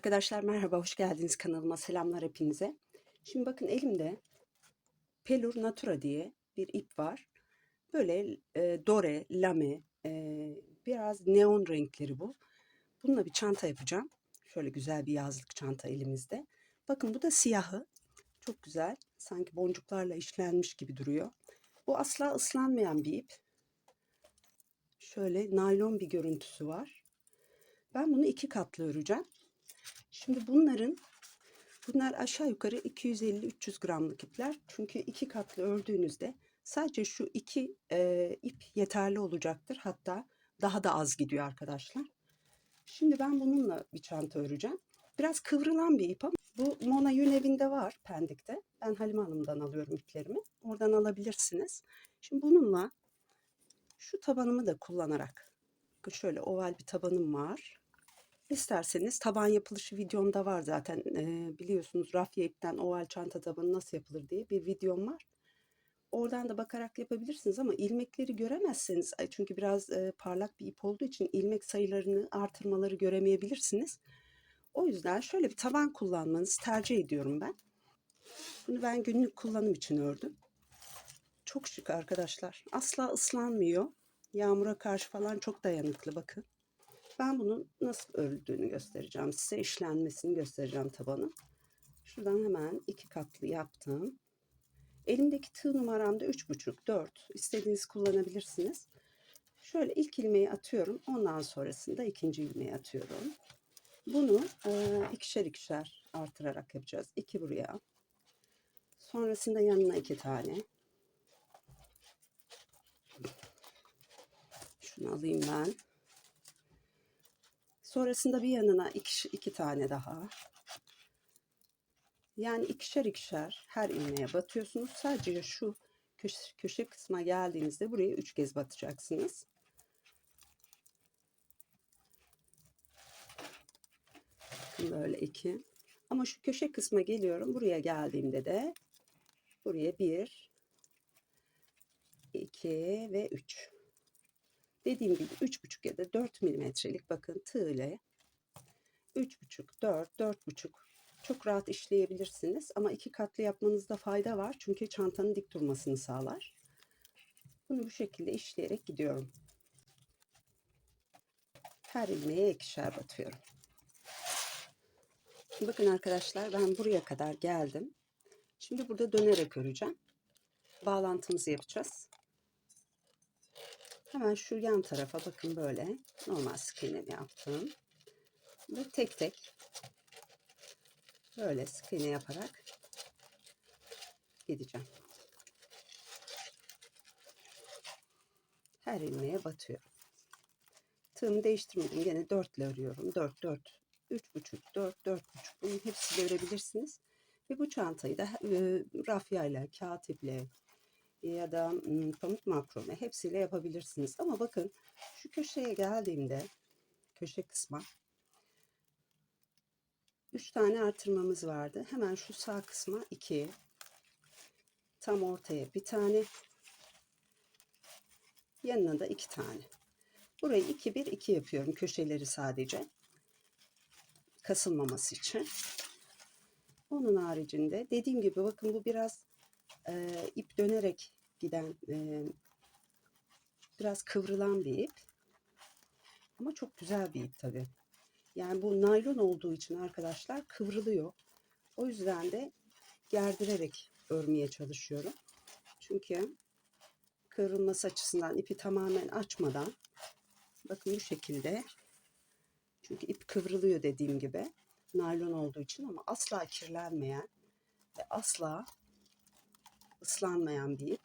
Arkadaşlar merhaba, hoş geldiniz kanalıma. Selamlar hepinize. Şimdi bakın elimde Pelur Natura diye bir ip var. Böyle e, dore, lame, e, biraz neon renkleri bu. Bununla bir çanta yapacağım. Şöyle güzel bir yazlık çanta elimizde. Bakın bu da siyahı. Çok güzel. Sanki boncuklarla işlenmiş gibi duruyor. Bu asla ıslanmayan bir ip. Şöyle naylon bir görüntüsü var. Ben bunu iki katlı öreceğim. Şimdi bunların bunlar aşağı yukarı 250-300 gramlık ipler. Çünkü iki katlı ördüğünüzde sadece şu iki e, ip yeterli olacaktır. Hatta daha da az gidiyor arkadaşlar. Şimdi ben bununla bir çanta öreceğim. Biraz kıvrılan bir ip ama bu Mona Yün evinde var Pendik'te. Ben Halime Hanım'dan alıyorum iplerimi. Oradan alabilirsiniz. Şimdi bununla şu tabanımı da kullanarak şöyle oval bir tabanım var. İsterseniz taban yapılışı videomda var zaten e, biliyorsunuz rafya ipten oval çanta tabanı nasıl yapılır diye bir videom var. Oradan da bakarak yapabilirsiniz ama ilmekleri göremezseniz çünkü biraz e, parlak bir ip olduğu için ilmek sayılarını artırmaları göremeyebilirsiniz. O yüzden şöyle bir taban kullanmanızı tercih ediyorum ben. Bunu ben günlük kullanım için ördüm. Çok şık arkadaşlar. Asla ıslanmıyor. Yağmura karşı falan çok dayanıklı bakın. Ben bunun nasıl örüldüğünü göstereceğim size. işlenmesini göstereceğim tabanı. Şuradan hemen iki katlı yaptım. Elimdeki tığ numaram da 3,5 4. İstediğiniz kullanabilirsiniz. Şöyle ilk ilmeği atıyorum. Ondan sonrasında ikinci ilmeği atıyorum. Bunu e, ikişer ikişer artırarak yapacağız. İki buraya. Sonrasında yanına iki tane. Şunu alayım ben. Sonrasında bir yanına iki, iki tane daha. Yani ikişer ikişer her ilmeğe batıyorsunuz. Sadece şu köşe, köşe kısma geldiğinizde buraya üç kez batacaksınız. Böyle iki. Ama şu köşe kısma geliyorum. Buraya geldiğimde de buraya bir, iki ve üç. Dediğim gibi 3,5 ya da 4 milimetrelik bakın tığ ile 3,5, 4, 4,5 çok rahat işleyebilirsiniz. Ama iki katlı yapmanızda fayda var. Çünkü çantanın dik durmasını sağlar. Bunu bu şekilde işleyerek gidiyorum. Her ilmeğe ikişer batıyorum. Bakın arkadaşlar ben buraya kadar geldim. Şimdi burada dönerek öreceğim. Bağlantımızı yapacağız. Hemen şu yan tarafa bakın böyle normal sık iğnemi yaptım. Ve tek tek böyle sık iğne yaparak gideceğim. Her ilmeğe batıyorum. Tığımı değiştirmedim. 4 ile örüyorum. 4, 4, 3,5, 4, 4,5. Bunun hepsiyle örebilirsiniz. Ve bu çantayı da e, rafyayla, kağıt iple, ya da pamuk makrome hepsiyle yapabilirsiniz. Ama bakın şu köşeye geldiğimde köşe kısma 3 tane artırmamız vardı. Hemen şu sağ kısma 2 tam ortaya bir tane yanına da 2 tane. Burayı 2 1 2 yapıyorum köşeleri sadece kasılmaması için. Onun haricinde dediğim gibi bakın bu biraz e, ip dönerek giden e, biraz kıvrılan bir ip. Ama çok güzel bir ip tabi. Yani bu naylon olduğu için arkadaşlar kıvrılıyor. O yüzden de gerdirerek örmeye çalışıyorum. Çünkü kıvrılması açısından ipi tamamen açmadan bakın bu şekilde çünkü ip kıvrılıyor dediğim gibi naylon olduğu için ama asla kirlenmeyen ve asla ıslanmayan bir ip.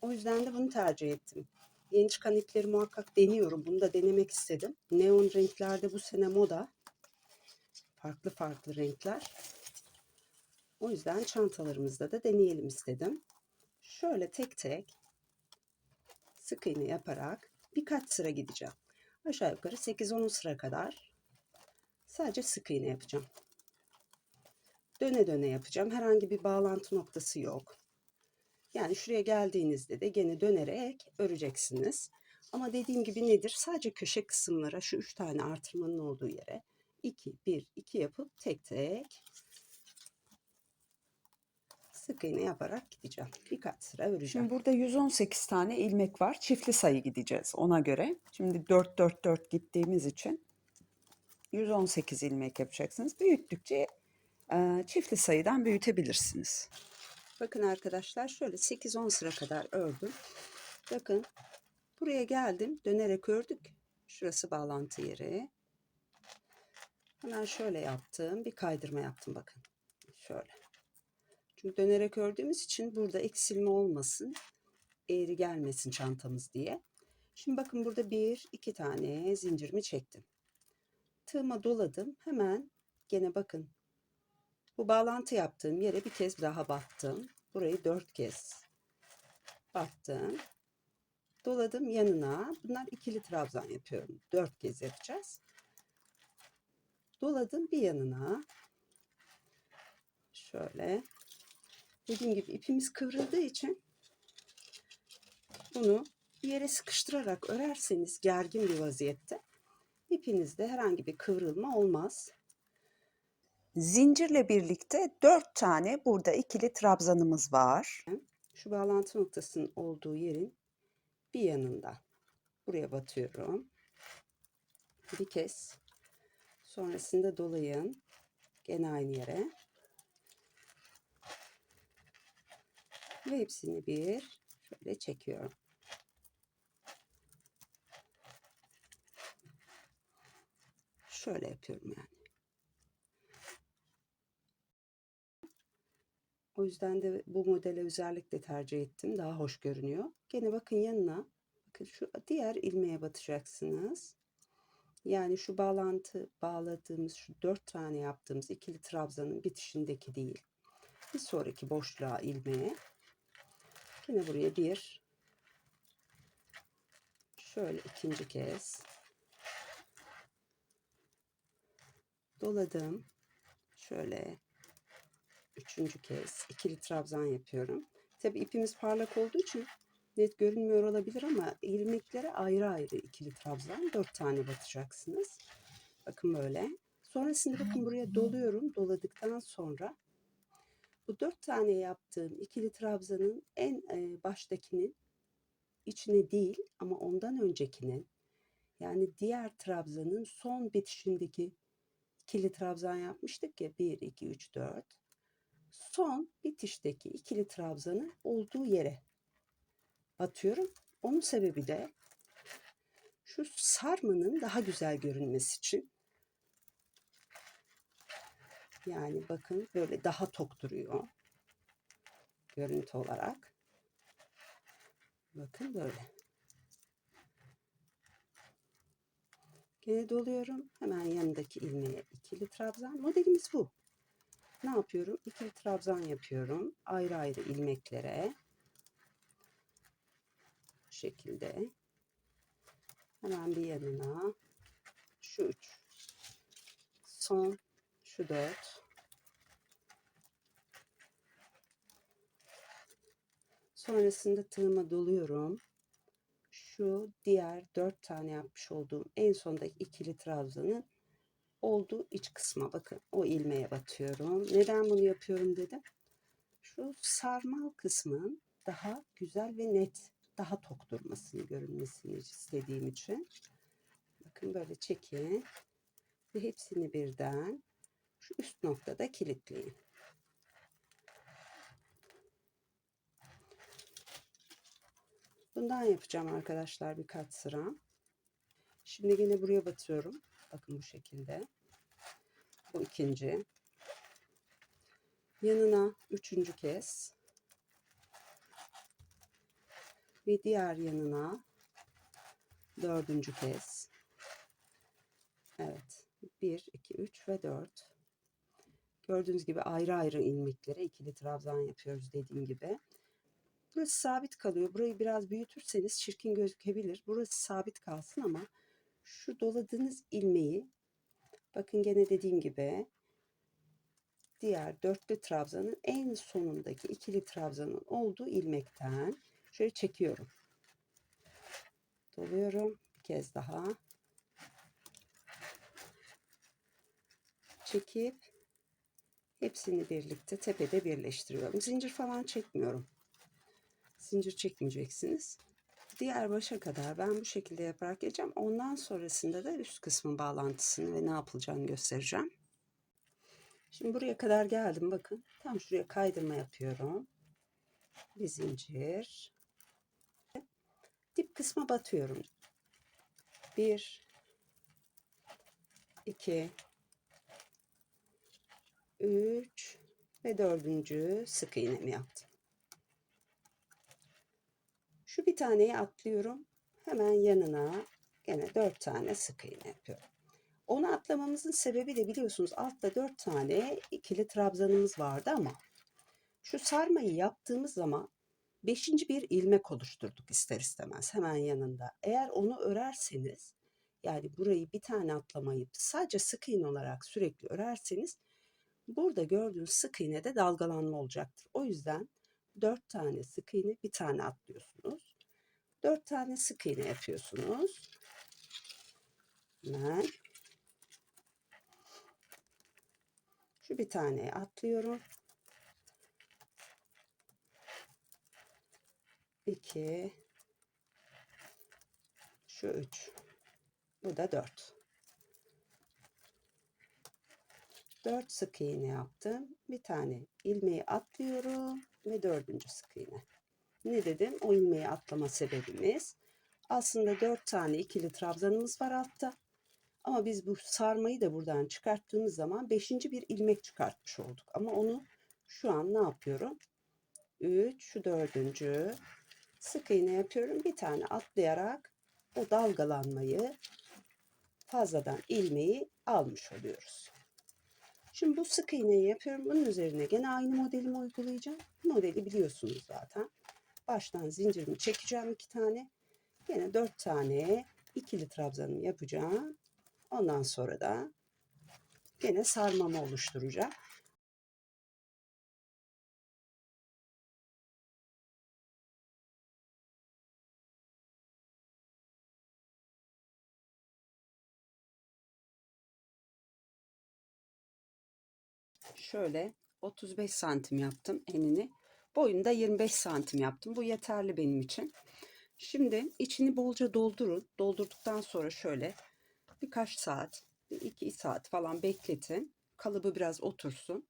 O yüzden de bunu tercih ettim. Yeni çıkan ipleri muhakkak deniyorum. Bunu da denemek istedim. Neon renklerde bu sene moda. Farklı farklı renkler. O yüzden çantalarımızda da deneyelim istedim. Şöyle tek tek sık iğne yaparak birkaç sıra gideceğim. Aşağı yukarı 8-10 sıra kadar sadece sık iğne yapacağım döne döne yapacağım. Herhangi bir bağlantı noktası yok. Yani şuraya geldiğinizde de gene dönerek öreceksiniz. Ama dediğim gibi nedir? Sadece köşe kısımlara şu üç tane artırmanın olduğu yere 2 1 2 yapıp tek tek sık iğne yaparak gideceğim. Birkaç sıra öreceğim. Şimdi burada 118 tane ilmek var. Çiftli sayı gideceğiz ona göre. Şimdi 4 4 4 gittiğimiz için 118 ilmek yapacaksınız. Büyüttükçe çiftli sayıdan büyütebilirsiniz. Bakın arkadaşlar şöyle 8-10 sıra kadar ördüm. Bakın buraya geldim dönerek ördük. Şurası bağlantı yeri. Hemen şöyle yaptım. Bir kaydırma yaptım bakın. Şöyle. Çünkü dönerek ördüğümüz için burada eksilme olmasın. Eğri gelmesin çantamız diye. Şimdi bakın burada bir iki tane zincirimi çektim. Tığıma doladım. Hemen gene bakın bu bağlantı yaptığım yere bir kez daha battım. Burayı dört kez battım. Doladım yanına. Bunlar ikili trabzan yapıyorum. Dört kez yapacağız. Doladım bir yanına. Şöyle. Dediğim gibi ipimiz kıvrıldığı için bunu bir yere sıkıştırarak örerseniz gergin bir vaziyette ipinizde herhangi bir kıvrılma olmaz. Zincirle birlikte 4 tane burada ikili trabzanımız var. şu bağlantı noktasının olduğu yerin bir yanında buraya batıyorum. Bir kez. Sonrasında dolayın. Gene aynı yere. Ve hepsini bir şöyle çekiyorum. Şöyle yapıyorum yani. O yüzden de bu modele özellikle tercih ettim. Daha hoş görünüyor. Gene bakın yanına bakın şu diğer ilmeğe batacaksınız. Yani şu bağlantı bağladığımız şu dört tane yaptığımız ikili trabzanın bitişindeki değil. Bir sonraki boşluğa ilmeğe. Yine buraya bir. Şöyle ikinci kez. Doladım. Şöyle üçüncü kez ikili trabzan yapıyorum. Tabi ipimiz parlak olduğu için net görünmüyor olabilir ama ilmeklere ayrı ayrı ikili trabzan dört tane batacaksınız. Bakın böyle. Sonrasında bakın buraya doluyorum. Doladıktan sonra bu dört tane yaptığım ikili trabzanın en e, baştakinin içine değil ama ondan öncekinin yani diğer trabzanın son bitişindeki ikili trabzan yapmıştık ya 1 2 3 4 son bitişteki ikili trabzanın olduğu yere batıyorum. Onun sebebi de şu sarmanın daha güzel görünmesi için. Yani bakın böyle daha tok duruyor. Görüntü olarak. Bakın böyle. Gene doluyorum. Hemen yanındaki ilmeğe ikili trabzan. Modelimiz bu ne yapıyorum? İkili trabzan yapıyorum. Ayrı ayrı ilmeklere. Bu şekilde. Hemen bir yanına. Şu üç. Son. Şu dört. Sonrasında tığıma doluyorum. Şu diğer dört tane yapmış olduğum en sondaki ikili trabzanın olduğu iç kısma bakın o ilmeğe batıyorum. Neden bunu yapıyorum dedim. Şu sarmal kısmın daha güzel ve net, daha tok durmasını görünmesini istediğim için. Bakın böyle çekin ve hepsini birden şu üst noktada kilitleyin. Bundan yapacağım arkadaşlar birkaç sıra. Şimdi yine buraya batıyorum. Bakın bu şekilde. Bu ikinci. Yanına üçüncü kez. Ve diğer yanına dördüncü kez. Evet. Bir, iki, üç ve dört. Gördüğünüz gibi ayrı ayrı ilmeklere ikili trabzan yapıyoruz dediğim gibi. Burası sabit kalıyor. Burayı biraz büyütürseniz çirkin gözükebilir. Burası sabit kalsın ama şu doladığınız ilmeği bakın gene dediğim gibi diğer dörtlü trabzanın en sonundaki ikili trabzanın olduğu ilmekten şöyle çekiyorum. Doluyorum bir kez daha. çekip hepsini birlikte tepede birleştiriyorum. Zincir falan çekmiyorum. Zincir çekmeyeceksiniz. Diğer başa kadar ben bu şekilde yaparak geleceğim. Ondan sonrasında da üst kısmın bağlantısını ve ne yapılacağını göstereceğim. Şimdi buraya kadar geldim bakın. Tam şuraya kaydırma yapıyorum. Bir zincir. Dip kısma batıyorum. Bir, iki, üç ve dördüncü sık iğnemi yaptım. Şu bir taneyi atlıyorum. Hemen yanına gene dört tane sık iğne yapıyorum. Onu atlamamızın sebebi de biliyorsunuz altta dört tane ikili trabzanımız vardı ama şu sarmayı yaptığımız zaman beşinci bir ilmek oluşturduk ister istemez hemen yanında. Eğer onu örerseniz yani burayı bir tane atlamayıp sadece sık iğne olarak sürekli örerseniz burada gördüğünüz sık iğnede dalgalanma olacaktır. O yüzden dört tane sık iğne bir tane atlıyorsunuz. Dört tane sık iğne yapıyorsunuz. Hemen. Şu bir taneye atlıyorum. 2 şu 3 bu da 4 4 sık iğne yaptım. Bir tane ilmeği atlıyorum ve dördüncü sık iğne ne dedim o ilmeği atlama sebebimiz aslında 4 tane ikili trabzanımız var altta ama biz bu sarmayı da buradan çıkarttığımız zaman 5. bir ilmek çıkartmış olduk ama onu şu an ne yapıyorum 3 şu dördüncü sık iğne yapıyorum. Bir tane atlayarak o dalgalanmayı fazladan ilmeği almış oluyoruz. Şimdi bu sık iğneyi yapıyorum. Bunun üzerine gene aynı modelimi uygulayacağım. Modeli biliyorsunuz zaten. Baştan zincirimi çekeceğim iki tane. Gene dört tane ikili trabzanımı yapacağım. Ondan sonra da gene sarmamı oluşturacağım. şöyle 35 santim yaptım enini. Boyunu da 25 santim yaptım. Bu yeterli benim için. Şimdi içini bolca doldurun. Doldurduktan sonra şöyle birkaç saat, bir iki saat falan bekletin. Kalıbı biraz otursun.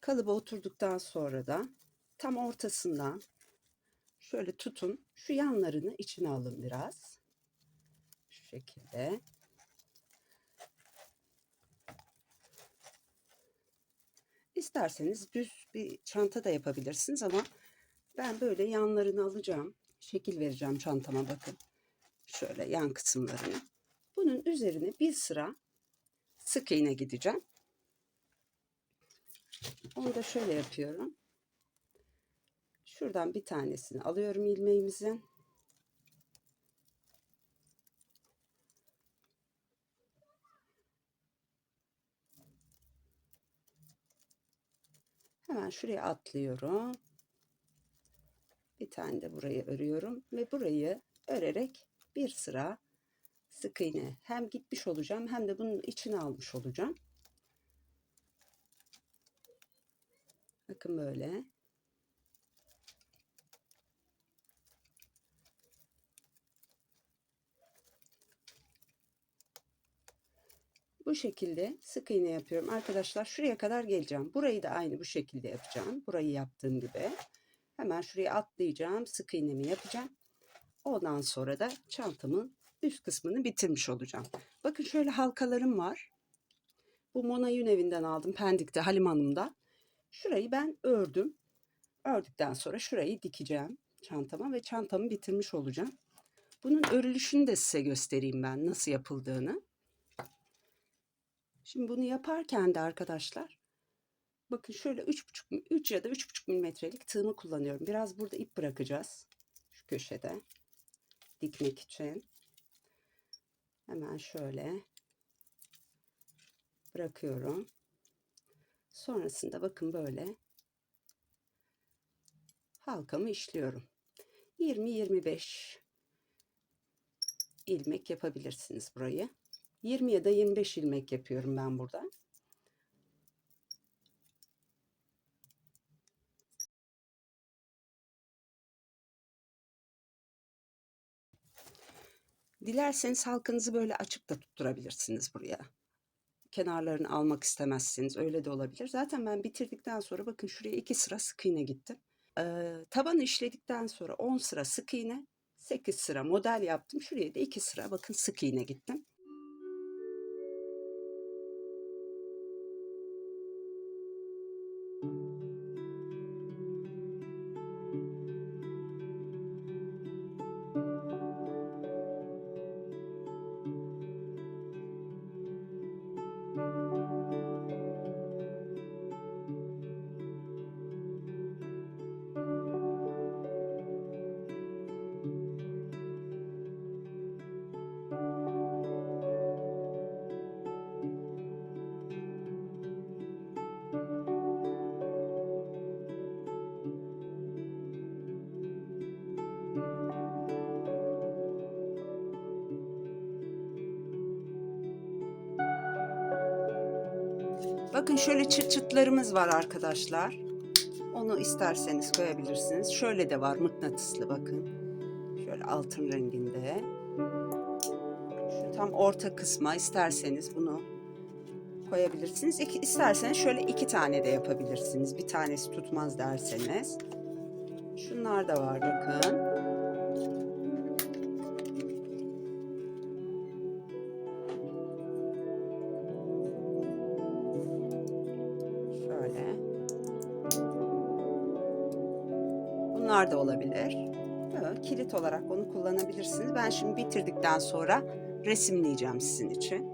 Kalıbı oturduktan sonra da tam ortasından şöyle tutun. Şu yanlarını içine alın biraz. Şu şekilde. İsterseniz düz bir çanta da yapabilirsiniz ama ben böyle yanlarını alacağım. Şekil vereceğim çantama bakın. Şöyle yan kısımlarını. Bunun üzerine bir sıra sık iğne gideceğim. Onu da şöyle yapıyorum. Şuradan bir tanesini alıyorum ilmeğimizin. Hemen şuraya atlıyorum. Bir tane de burayı örüyorum ve burayı örerek bir sıra sık iğne hem gitmiş olacağım hem de bunun içine almış olacağım. Bakın böyle. Bu şekilde sık iğne yapıyorum. Arkadaşlar şuraya kadar geleceğim. Burayı da aynı bu şekilde yapacağım. Burayı yaptığım gibi. Hemen şuraya atlayacağım. Sık iğnemi yapacağım. Ondan sonra da çantamın üst kısmını bitirmiş olacağım. Bakın şöyle halkalarım var. Bu Mona Yün evinden aldım. Pendik'te Halim Hanım'da. Şurayı ben ördüm. Ördükten sonra şurayı dikeceğim çantama ve çantamı bitirmiş olacağım. Bunun örülüşünü de size göstereyim ben nasıl yapıldığını. Şimdi bunu yaparken de arkadaşlar bakın şöyle 3,5 3 ya da 3,5 milimetrelik tığımı kullanıyorum. Biraz burada ip bırakacağız. Şu köşede dikmek için. Hemen şöyle bırakıyorum. Sonrasında bakın böyle halkamı işliyorum. 20-25 ilmek yapabilirsiniz burayı. 20 ya da 25 ilmek yapıyorum ben burada. Dilerseniz halkanızı böyle açık da tutturabilirsiniz buraya. Kenarlarını almak istemezsiniz. Öyle de olabilir. Zaten ben bitirdikten sonra bakın şuraya iki sıra sık iğne gittim. Ee, tabanı işledikten sonra 10 sıra sık iğne, 8 sıra model yaptım. Şuraya da 2 sıra bakın sık iğne gittim. Bakın şöyle çıt çıtlarımız var arkadaşlar. Onu isterseniz koyabilirsiniz. Şöyle de var mıknatıslı bakın. Şöyle altın renginde. Şu tam orta kısma isterseniz bunu koyabilirsiniz. İki, isterseniz şöyle iki tane de yapabilirsiniz. Bir tanesi tutmaz derseniz. Şunlar da var bakın. Bunlar da olabilir. Evet, kilit olarak onu kullanabilirsiniz. Ben şimdi bitirdikten sonra resimleyeceğim sizin için.